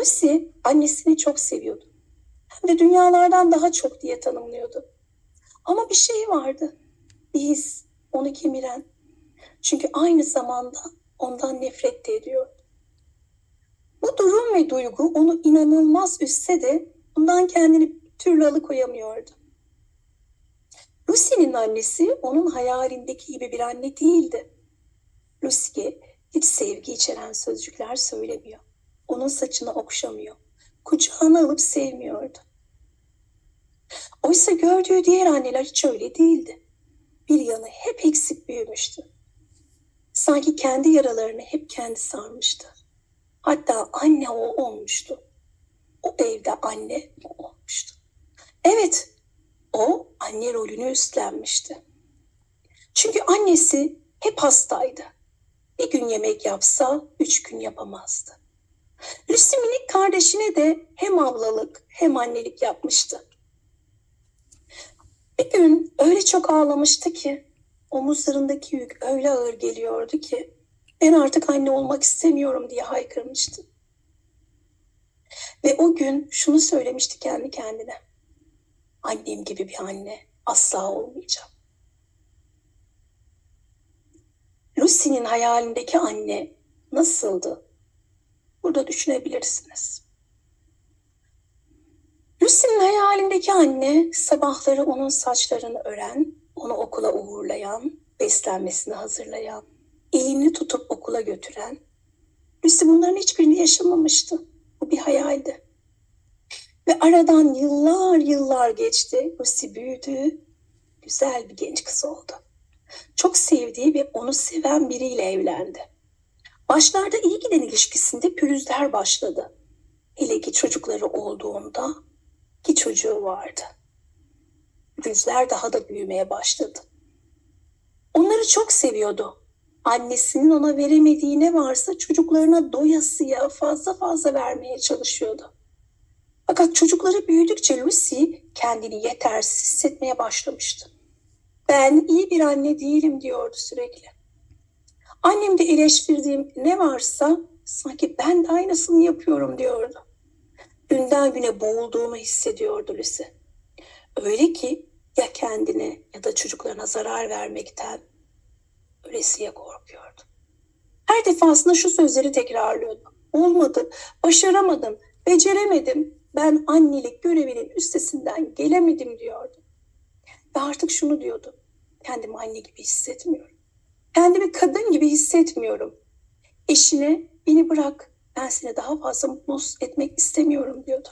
Lucy annesini çok seviyordu. Hem de dünyalardan daha çok diye tanımlıyordu. Ama bir şey vardı. Bir his onu kemiren. Çünkü aynı zamanda ondan nefret de ediyordu. Bu durum ve duygu onu inanılmaz üstse de bundan kendini bir türlü alıkoyamıyordu. Lucy'nin annesi onun hayalindeki gibi bir anne değildi. Lucy'ye hiç sevgi içeren sözcükler söylemiyor. Onun saçını okşamıyor. Kucağına alıp sevmiyordu. Oysa gördüğü diğer anneler hiç öyle değildi. Bir yanı hep eksik büyümüştü. Sanki kendi yaralarını hep kendi sarmıştı. Hatta anne o olmuştu. O evde anne o olmuştu. Evet, o anne rolünü üstlenmişti. Çünkü annesi hep hastaydı. Bir gün yemek yapsa üç gün yapamazdı. Lucy minik kardeşine de hem ablalık hem annelik yapmıştı. Bir gün öyle çok ağlamıştı ki omuzlarındaki yük öyle ağır geliyordu ki ben artık anne olmak istemiyorum diye haykırmıştı. Ve o gün şunu söylemişti kendi kendine. Annem gibi bir anne asla olmayacağım. Lucy'nin hayalindeki anne nasıldı? Burada düşünebilirsiniz. Lucy'nin hayalindeki anne sabahları onun saçlarını ören, onu okula uğurlayan, beslenmesini hazırlayan, elini tutup okula götüren. Lucy bunların hiçbirini yaşamamıştı. Bu bir hayaldi. Ve aradan yıllar yıllar geçti. Lucy büyüdü, güzel bir genç kız oldu. Çok sevdiği ve onu seven biriyle evlendi. Başlarda iyi giden ilişkisinde pürüzler başladı. Hele ki çocukları olduğunda ki çocuğu vardı. Pürüzler daha da büyümeye başladı. Onları çok seviyordu. Annesinin ona veremediği ne varsa çocuklarına doyasıya fazla fazla vermeye çalışıyordu. Fakat çocukları büyüdükçe Lucy kendini yetersiz hissetmeye başlamıştı. Ben iyi bir anne değilim diyordu sürekli. Annem de eleştirdiğim ne varsa sanki ben de aynısını yapıyorum diyordu. Günden güne boğulduğunu hissediyordu Lucy. Öyle ki ya kendine ya da çocuklarına zarar vermekten ölesiye korkuyordu. Her defasında şu sözleri tekrarlıyordu. Olmadı, başaramadım, beceremedim. Ben annelik görevinin üstesinden gelemedim diyordu. Ve artık şunu diyordu. Kendimi anne gibi hissetmiyorum. Kendimi kadın gibi hissetmiyorum. Eşine beni bırak. Ben seni daha fazla mutlu etmek istemiyorum diyordu.